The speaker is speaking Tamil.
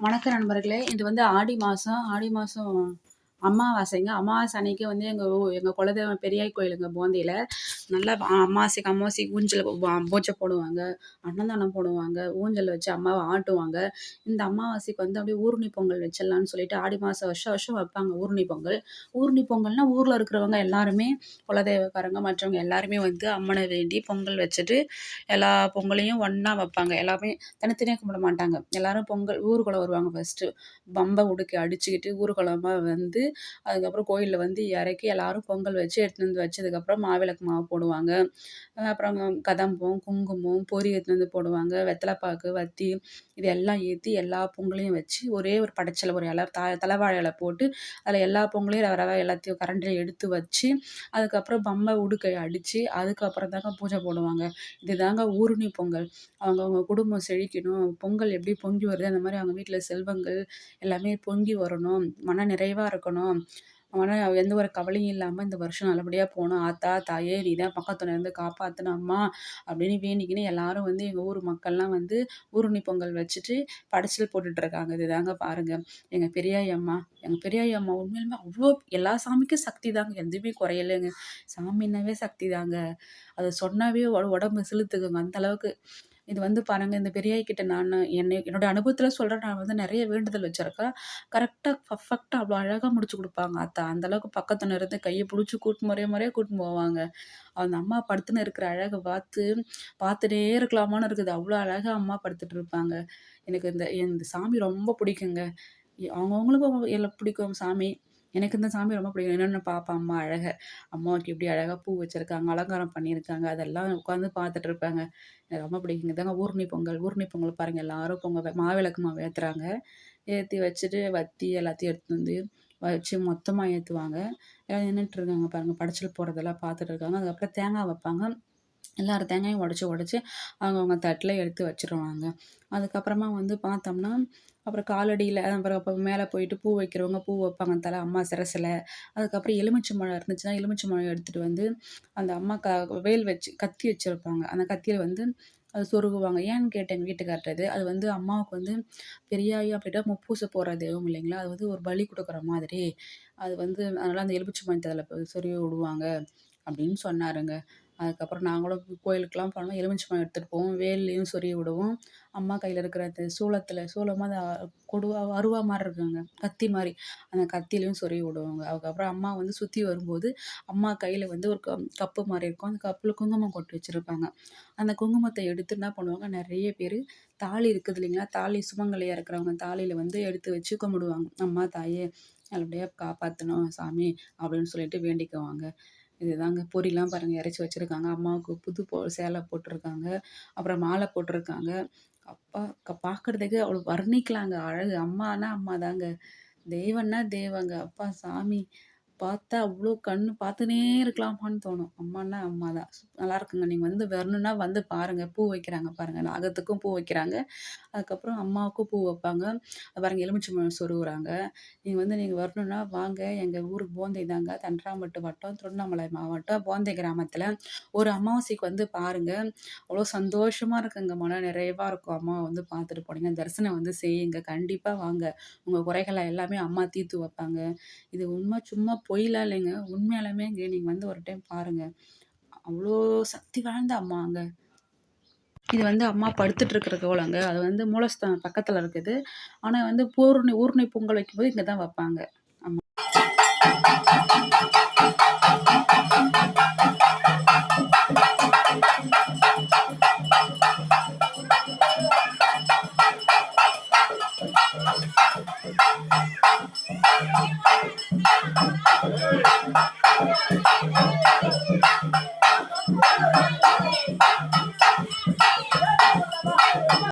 வணக்கம் நண்பர்களே. இது வந்து ஆடி மாதம் ஆடி மாதம் அமாவாசைங்க. அமாவாசை அன்னைக்கு வந்து எங்கள் ஊ எங்கள் குலதெய்வம் பெரியாய் கோயிலுங்க போந்தையில் நல்லா அமாவாசைக்கு அமாவாசைக்கு ஊஞ்சல் பூஜை போடுவாங்க. அன்னதானம் போடுவாங்க. ஊஞ்சல் வச்சு அம்மாவை ஆட்டுவாங்க. இந்த அமாவாசைக்கு வந்து அப்படியே ஊருணி பொங்கல் வச்சிடலான்னு சொல்லிட்டு ஆடி மாதம் வருஷம் வருஷம் வைப்பாங்க ஊருணி பொங்கல். ஊருணி பொங்கல்னா ஊரில் இருக்கிறவங்க எல்லாருமே குலதெய்வக்காரங்க மற்றவங்க எல்லாருமே வந்து அம்மனை வேண்டி பொங்கல் வச்சுட்டு எல்லா பொங்கலையும் ஒன்றா வைப்பாங்க. எல்லாமே தனித்தனியாக கும்பிட மாட்டாங்க. எல்லாரும் பொங்கல் ஊருக்குள்ளே வருவாங்க ஃபஸ்ட்டு பம்பை உடுக்கி அடிச்சுக்கிட்டு ஊர்வலமாக வந்து அதுக்கப்புறம் கோயிலில் வந்து இறக்கி எல்லாரும் பொங்கல் வச்சு எடுத்துன்னு வந்து வச்சதுக்கப்புறம் மாவிளக்கு மாவு போடுவாங்க. அப்புறம் கதம்பம் குங்குமம் பொரி எடுத்துன்னு வந்து போடுவாங்க. வெத்தலைப்பாக்கு வத்தி இது எல்லாம் ஏற்றி எல்லா பொங்கலையும் வச்சு ஒரே ஒரு படைச்சல ஒரு இலை த தலைவாழை இலை போட்டு அதில் எல்லா பொங்கலையும் ரவ ரவ எல்லாத்தையும் கரண்டில் எடுத்து வச்சு அதுக்கப்புறம் பம்பை உடுக்கை அடித்து அதுக்கப்புறம் தாங்க பூஜை போடுவாங்க. இதுதாங்க ஊருணி பொங்கல். அவங்கவுங்க குடும்பம் செழிக்கணும். பொங்கல் எப்படி பொங்கி வருது அந்த மாதிரி அவங்க வீட்டில் செல்வங்கள் எல்லாமே பொங்கி வரணும். மன நிறைவாக இருக்கணும். ஆனால் எந்த ஒரு கவலையும் இல்லாமல் இந்த வருஷம் நல்லபடியாக போகணும் ஆத்தா தாயே நீ தான் பக்கத்துல இருந்து காப்பாற்றினம்மா அப்படின்னு வேண்டிக்கின்னு எல்லாரும் வந்து எங்கள் ஊர் மக்கள்லாம் வந்து ஊருணி பொங்கல் வச்சுட்டு படைச்சல் போட்டுட்ருக்காங்க இது இதுதாங்க பாருங்கள் எங்கள் பெரியாய் அம்மா எங்கள் பெரியாய் அம்மா உண்மையிலுமே அவ்வளோ எல்லா சாமிக்கும் சக்தி தாங்க. எதுவுமே குறையலைங்க. சாமின்னாவே சக்தி தாங்க. அதை சொன்னாவே உடம்பு செலுத்துக்குங்க அந்த அளவுக்கு இது வந்து பாருங்க இந்த பெரியாய் கிட்ட நான் என்னை என்னோட அனுபவத்தில் சொல்கிறேன் நான் வந்து நிறைய வேண்டுதல் வச்சுருக்கேன். கரெக்டாக பர்ஃபெக்டாக அவ்வளோ அழகாக முடிச்சு கொடுப்பாங்க அத்தை. அந்தளவுக்கு பக்கத்தில் இருந்து கையை பிடிச்சி கூட்டு முறைய முறையாக கூட்டின்னு போவாங்க. அந்த அம்மா படுத்துன்னு இருக்கிற அழகை பார்த்து பார்த்துட்டே இருக்கலாமான்னு இருக்குது. அவ்வளோ அழகாக அம்மா படுத்துட்டு இருப்பாங்க. எனக்கு இந்த இந்த சாமி ரொம்ப பிடிக்குங்க. அவங்கவுங்களுக்கும் எல்லாம் பிடிக்கும் சாமி. எனக்கு இந்த சாமி ரொம்ப பிடிக்கும். என்னென்ன பார்ப்பேன் அம்மா அழகை அம்மாவுக்கு எப்படி அழகாக பூ வச்சுருக்காங்க அலங்காரம் பண்ணியிருக்காங்க அதெல்லாம் உட்காந்து பார்த்துட்டு இருப்பாங்க. எனக்கு ரொம்ப பிடிக்குங்க இதாங்க ஊர்ணி பொங்கல். ஊர்ணி பொங்கல் பாருங்கள் எல்லாரும் பொங்கல் மாவிளக்கு மாவு ஏற்றுறாங்க ஏற்றி வச்சுட்டு வத்தி எல்லாத்தையும் எடுத்து வந்து வச்சு மொத்தமாக ஏற்றுவாங்க எல்லாம் நின்றுட்டு இருக்காங்க பாருங்கள் படைச்சல் போடுறதெல்லாம் பார்த்துட்டு இருக்காங்க. அதுக்கப்புறம் தேங்காய் வைப்பாங்க. எல்லார் தேங்காயும் உடச்சி உடச்சி அவங்கவுங்க தட்டில் எடுத்து வச்சிருவாங்க. அதுக்கப்புறமா வந்து பார்த்தோம்னா அப்புறம் காலடியில் அப்புறம் அப்போ மேலே போயிட்டு பூ வைக்கிறவங்க பூ வைப்பாங்க தலை அம்மா சிரசில். அதுக்கப்புறம் எலுமிச்சை மழை இருந்துச்சுன்னா எலுமிச்சை மழை எடுத்துகிட்டு வந்து அந்த அம்மா க வேல் வச்சு கத்தி வச்சுருப்பாங்க. அந்த கத்தியில் வந்து அது சொருகுவாங்க. ஏன்னு கேட்டேன் எங்கள் வீட்டுக்கார்ட்டது அது வந்து அம்மாவுக்கு வந்து பெரியாயி அப்படின்ட்டு முப்பூசை போகிற தெய்வம் இல்லைங்களா? அது வந்து ஒரு பலி கொடுக்குற மாதிரி. அது வந்து அதனால் அந்த எலுமிச்சை மழை தலை சொருகி விடுவாங்க அப்படின்னு சொன்னாருங்க. அதுக்கப்புறம் நாங்களும் கோயிலுக்கெலாம் போனோம். எலுமிச்சை பழம் எடுத்துகிட்டு போவோம். வேல்லையும் சொருகி விடுவோம். அம்மா கையில் இருக்கிற அந்த சூளத்தில் சூளமாக அந்த கொடுவா அருவா மாதிரி இருக்குங்க. கத்தி மாதிரி. அந்த கத்திலையும் சொருகி விடுவாங்க. அதுக்கப்புறம் அம்மா வந்து சுற்றி வரும்போது அம்மா கையில் வந்து ஒரு கப்பு மாதிரி இருக்கும். அந்த கப்பில் குங்குமம் கொட்டி வச்சுருப்பாங்க. அந்த குங்குமத்தை எடுத்து என்ன பண்ணுவாங்க? நிறைய பேர் தாலி இருக்குது இல்லைங்களா? தாலி சுமங்கலியாக இருக்கிறவங்க தாலியில் வந்து எடுத்து வச்சு கும்பிடுவாங்க. அம்மா தாயே நல்லபடியாக காப்பாற்றணும் சாமி அப்படின்னு சொல்லிட்டு வேண்டிக்குவாங்க. இதுதாங்க. பொரிலாம் பாருங்கள் இறைச்சி வச்சுருக்காங்க. அம்மாவுக்கு புது போ சேலை போட்டிருக்காங்க. அப்புறம் மாலை போட்டிருக்காங்க. அப்பா பார்க்குறதுக்கு அவ்வளோ வர்ணிக்கலாங்க. அழகு. அம்மானா அம்மா தாங்க தெய்வன்னா தெய்வங்க அப்பா சாமி. பார்த்தா அவ்வளோ கண்ணு பார்த்துனே இருக்கலாமான்னு தோணும். அம்மானா அம்மா தான் நல்லா இருக்குங்க. நீங்கள் வந்து வரணுன்னா வந்து பாருங்கள் பூ வைக்கிறாங்க பாருங்கள் நாகத்துக்கும் பூ வைக்கிறாங்க. அதுக்கப்புறம் அம்மாவுக்கும் பூ வைப்பாங்க. பாருங்கள் எலுமிச்சை சொருகுறாங்க. நீங்கள் வந்து நீங்கள் வரணுன்னா வாங்க. எங்கள் ஊருக்கு போந்தை தாங்க. தன்றாம்பட்டு வட்டம் திருவண்ணாமலை மாவட்டம் போந்தை கிராமத்தில். ஒரு அமாவாசைக்கு வந்து பாருங்கள் அவ்வளோ சந்தோஷமாக இருக்குங்க. மன நிறைவாக இருக்கும். அம்மாவை வந்து பார்த்துட்டு போனீங்க தரிசனம் வந்து செய்யுங்க. கண்டிப்பாக வாங்க. உங்கள் குறைகளை எல்லாமே அம்மா தீர்த்து வைப்பாங்க. இது உண்மை. சும்மா பொய்லாம் இல்லைங்க. உண்மையாலுமே இங்கே நீங்கள் வந்து ஒரு டைம் பாருங்கள் அவ்வளோ சக்தி வாய்ந்த அம்மா அங்கே. இது வந்து அம்மா படுத்துட்டு இருக்கிற கோலங்க அது வந்து மூலஸ்தானம் பக்கத்தில் இருக்குது. ஆனால் வந்து பூர்ணி ஊர்ணி பொங்கல் வைக்கும்போது இங்கே தான் வைப்பாங்க. அம்மா. Thank you.